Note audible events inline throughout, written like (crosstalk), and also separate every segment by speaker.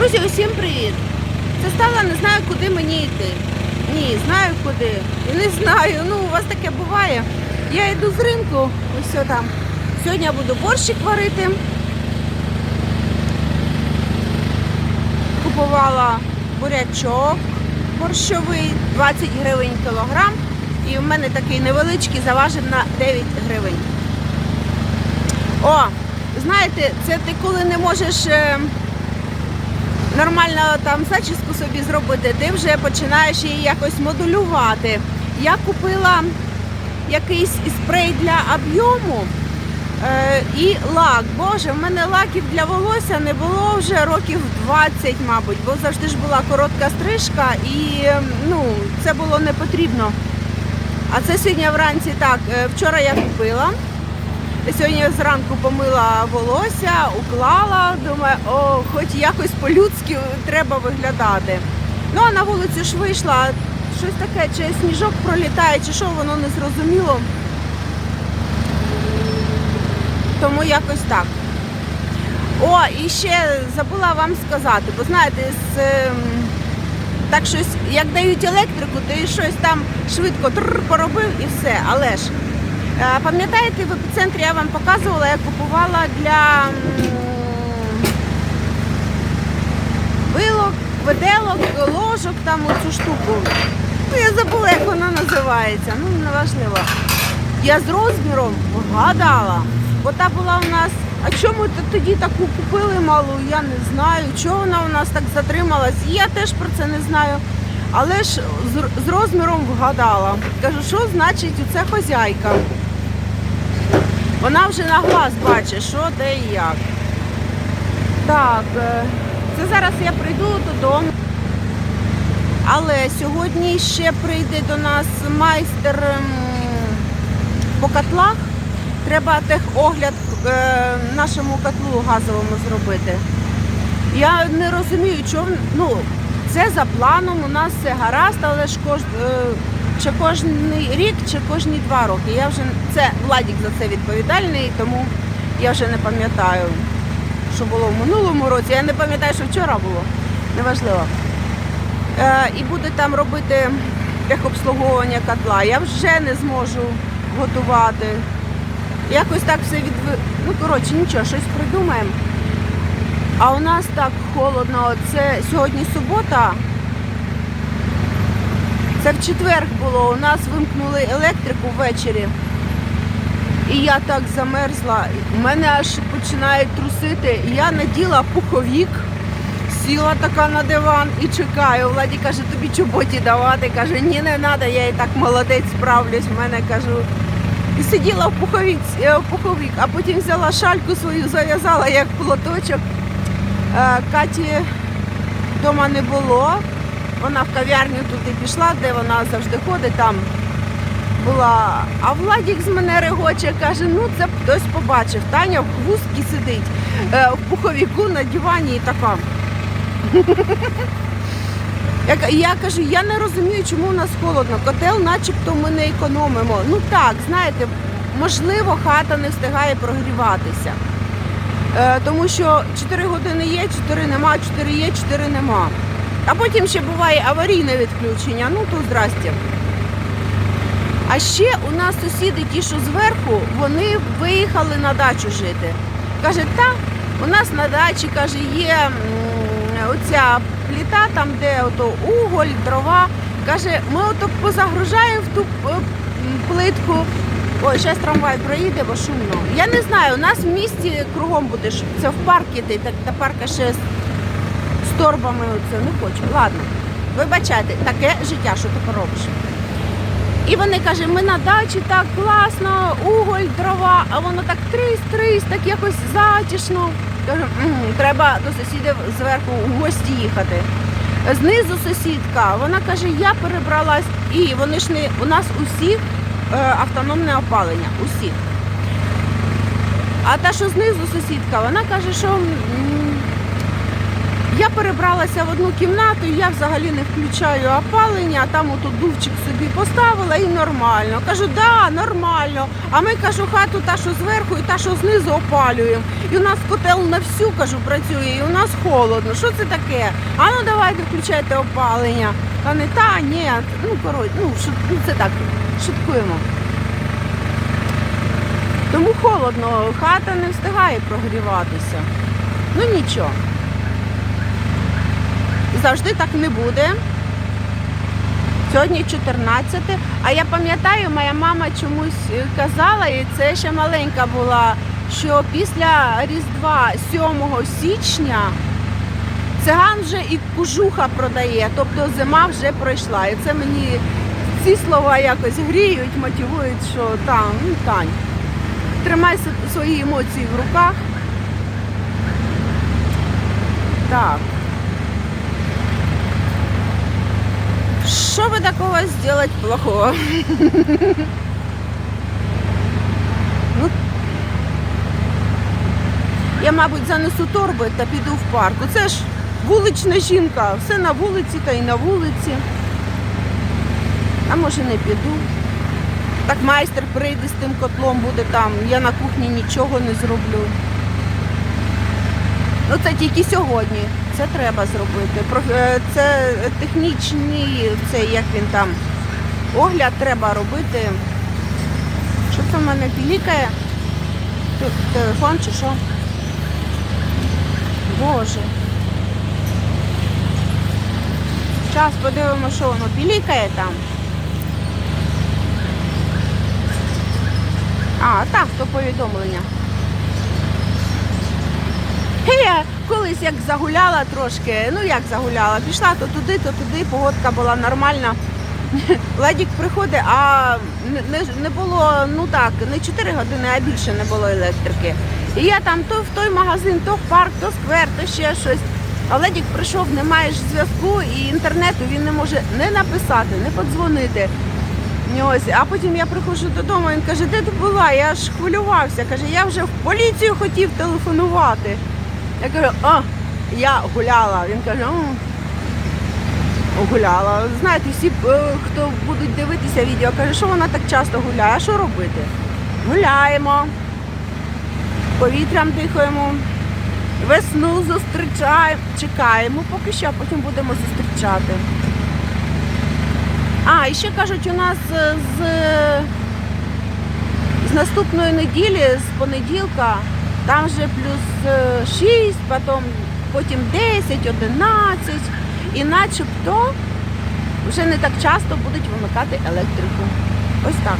Speaker 1: Друзі, усім привіт! Це стала, не знаю, куди мені йти. Ні, знаю куди. І не знаю. Ну, у вас таке буває. Я йду з ринку, ось там. Сьогодні я буду борщик варити. Купувала бурячок борщовий, 20 гривень кілограм. І в мене такий невеличкий заважив на 9 гривень. О, знаєте, це ти коли не можеш е, нормально там зачіску собі зробити, ти вже починаєш її якось модулювати. Я купила якийсь спрей для об'єму е, і лак. Боже, в мене лаків для волосся не було вже років 20, мабуть, бо завжди ж була коротка стрижка і е, ну, це було не потрібно. А це сьогодні вранці так. е, Вчора я купила. Сьогодні зранку помила волосся, уклала, думаю, о, хоч якось по-людськи треба виглядати. Ну а на вулицю ж вийшла, щось таке, чи сніжок пролітає, чи що, воно не зрозуміло. Тому якось так. О, і ще забула вам сказати, бо знаєте, з, ем, так щось, як дають електрику, ти щось там швидко тррр поробив і все. Але ж Пам'ятаєте, в епіцентрі я вам показувала, я купувала для вилок, виделок, ложок, там оцю штуку. Ну, я забула, як вона називається. Ну, неважливо. Я з розміром вгадала. Бо та була у нас. А чому тоді таку купили малу, я не знаю. Чого вона у нас так затрималась? І Я теж про це не знаю. Але ж з, розміром вгадала. Кажу, що значить оце хозяйка. Вона вже на глаз бачить, що де і як. Так, е, це зараз я прийду додому. Але сьогодні ще прийде до нас майстер ем, по котлах. Треба техогляд е, нашому котлу газовому зробити. Я не розумію, чому ну, це за планом, у нас все гаразд, але ж кож, е, чи кожний рік, чи кожні два роки. Я вже це Владік за це відповідальний, тому я вже не пам'ятаю, що було в минулому році. Я не пам'ятаю, що вчора було. Неважливо. Е, і буде там робити техобслуговування котла. Я вже не зможу готувати. Якось так все відви... Ну, коротше, нічого, щось придумаємо. А у нас так холодно. Це сьогодні субота. Це в четвер було. У нас вимкнули електрику ввечері. І я так замерзла. У мене аж починає трусити. Я наділа пуховік, сіла така на диван і чекаю. Владі каже, тобі чоботі давати. Каже, ні, не треба, я і так молодець справлюсь. В мене кажу. І сиділа в пуховік, е, в пуховік, а потім взяла шальку свою, зав'язала як платочок. Е, Каті вдома не було. Вона в кав'ярню туди пішла, де вона завжди ходить, там була. А Владік з мене регоче, каже, ну це хтось побачив. Таня в хвустці сидить е, в пуховіку на дивані і така. Я, кажу, я не розумію, чому у нас холодно. Котел начебто ми не економимо. Ну так, знаєте, можливо, хата не встигає прогріватися. Е, тому що 4 години є, 4 нема, 4 є, 4 нема. А потім ще буває аварійне відключення, ну то здрасте. А ще у нас сусіди, ті, що зверху, вони виїхали на дачу жити. Каже, та у нас на дачі каже, є оця пліта, там де ото уголь, дрова. Каже, ми ото позагружаємо в ту е, плитку. Ой, зараз трамвай проїде, бо шумно. Я не знаю, у нас в місті кругом будеш. Це в паркі, та парка ще торбами. Оце не хочу. Ладно, вибачайте, таке життя, що ти поробиш. І вони каже, ми на дачі так класно, уголь, дрова, а воно так трись-трись, так якось затішно. Треба до сусідів зверху у гості їхати. Знизу сусідка, вона каже, я перебралась, і вони ж не у нас усіх е, автономне опалення, усіх. А та, що знизу сусідка, вона каже, що Я перебралася в одну кімнату, я взагалі не включаю опалення, а там отут дувчик собі поставила і нормально. Кажу, да, нормально. А ми кажу, хату та, що зверху, і та, що знизу опалюємо. І у нас котел на всю кажу, працює, і у нас холодно. Що це таке? А ну давайте включайте опалення. А не та, ні, ну коротше, ну, ну це так, шуткуємо. Тому холодно, хата не встигає прогріватися. Ну нічого. Завжди так не буде. Сьогодні 14. А я пам'ятаю, моя мама чомусь е, казала, і це ще маленька була, що після Різдва 7 січня циган вже і кужуха продає, тобто зима вже пройшла. І це мені ці слова якось гріють, мотивують, що там, ну Тань, тримай свої емоції в руках. Так. Что вы такого сделать плохого? Ну, я, мабуть, занесу торби та піду в парк. Це ж вулична жінка, все на вулиці та й на вулиці. А може не піду. Так майстер прийде з тим котлом, буде там. Я на кухні нічого не зроблю. Ну це тільки сьогодні. Це треба зробити. Е, Це технічний, це як він там. Огляд треба робити. Що це в мене пілікає? Телефон чи що? Боже. Зараз подивимося, що воно пілікає там. А, так, то повідомлення. Я колись як загуляла трошки, ну як загуляла, пішла то туди, то туди, погодка була нормальна. (laughs) Ледік приходить, а не, не- не було, ну так, не 4 години, а більше не було електрики. І я там то в той магазин, то в парк, то сквер, то ще щось. А Ледік прийшов, немає ж зв'язку і інтернету він не може не написати, не подзвонити. Ось, а потім я приходжу додому, він каже, де ти була? Я ж хвилювався. Каже, я вже в поліцію хотів телефонувати. Я кажу, а, я гуляла. Він каже, «М, гуляла. Знаєте, всі, е, хто будуть дивитися відео, каже, що вона так часто гуляє, а що робити? Гуляємо, повітрям дихаємо, весну зустрічаємо, чекаємо поки що, а потім будемо зустрічати. А, і ще кажуть, у нас е, з, з наступної неділі, з понеділка, там вже плюс е, 6, потім, потім 10, 11. І начебто вже не так часто будуть вимикати електрику. Ось так.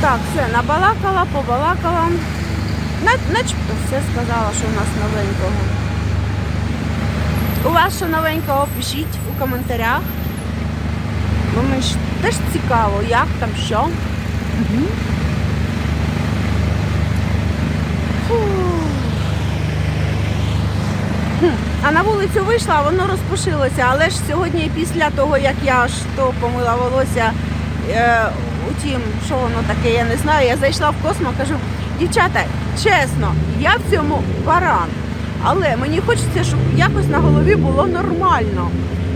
Speaker 1: Так, все, набалакала, побалакала. Начебто все сказала, що у нас новенького. У вас що новенького пишіть у коментарях. Бо мені теж цікаво, як там, що. Угу. А на вулицю вийшла, воно розпушилося. Але ж сьогодні, після того, як я то помила волосся, е, утім, що воно таке, я не знаю. Я зайшла в космо, кажу, дівчата, чесно, я в цьому баран. Але мені хочеться, щоб якось на голові було нормально.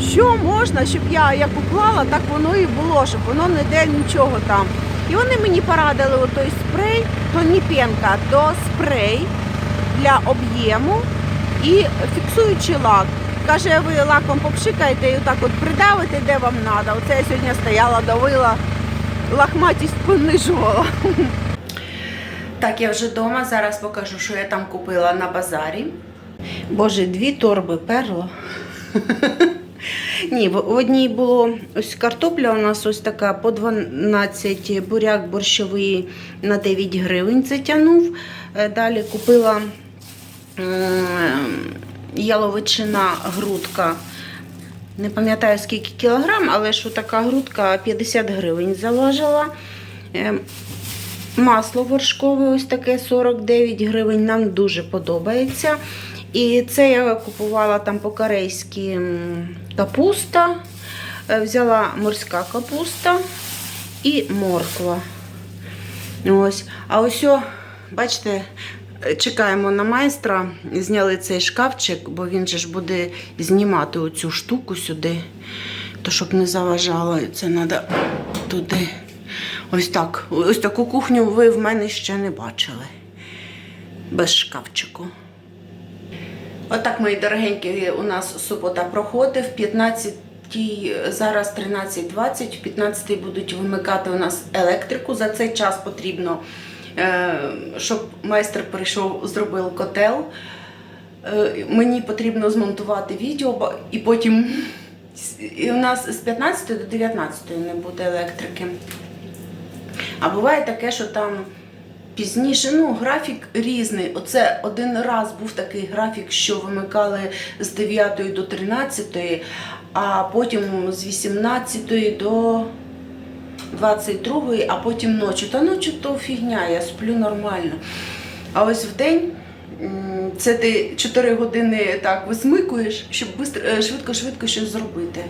Speaker 1: Що можна, щоб я як уклала, так воно і було, щоб воно не де нічого там. І вони мені порадили отой спрей, то не пенка, то спрей для об'єму і фіксуючий лак. Каже, ви лаком попшикаєте і отак от придавите, де вам треба. Оце я сьогодні стояла, давила, лахматість понижувала. Так, я вже вдома, зараз покажу, що я там купила на базарі. Боже, дві торби перло. Ні, в одній було ось картопля у нас ось така по 12, буряк борщовий на 9 гривень це тягнув. Е, Далі купила яловичина грудка. Не пам'ятаю скільки кілограм, але що така грудка 50 гривень заложила. Е, Масло вершкове ось таке 49 гривень. Нам дуже подобається. І це я купувала там по-корейськи капуста. Е, Взяла морська капуста і морква. Ось. А ось, бачите, Чекаємо на майстра, зняли цей шкафчик, бо він же ж буде знімати оцю штуку сюди, то щоб не заважало, це треба туди. Ось так. Ось таку кухню ви в мене ще не бачили. Без шкафчику. Отак, мої дорогенькі, у нас субота проходить. В 15 зараз 13.20, в 15 будуть вимикати у нас електрику. За цей час потрібно, е, щоб майстер прийшов, зробив котел. Е, Мені потрібно змонтувати відео, і потім (laughs) і у нас з 15 до 19 не буде електрики. А буває таке, що там пізніше, ну, графік різний. Оце один раз був такий графік, що вимикали з 9 до 13, а потім з 18 до 22, а потім ночі. Та ночі то фігня, я сплю нормально. А ось в день це ти 4 години так висмикуєш, щоб е, швидко-швидко щось зробити.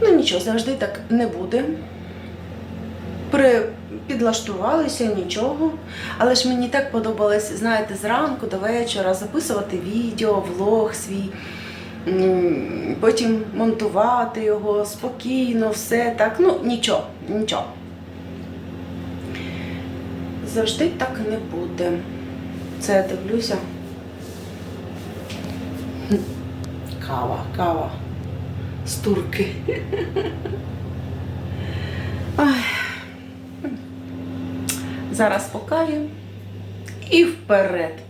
Speaker 1: Ну нічого, завжди так не буде при... підлаштувалися, нічого. Але ж мені так подобалось, знаєте, зранку до вечора записувати відео, влог свій, потім монтувати його спокійно, все так. Ну, нічого, нічого. Завжди так не буде. Це я дивлюся. Кава, кава. З турки. (laughs) Ай. Зараз по каві і вперед.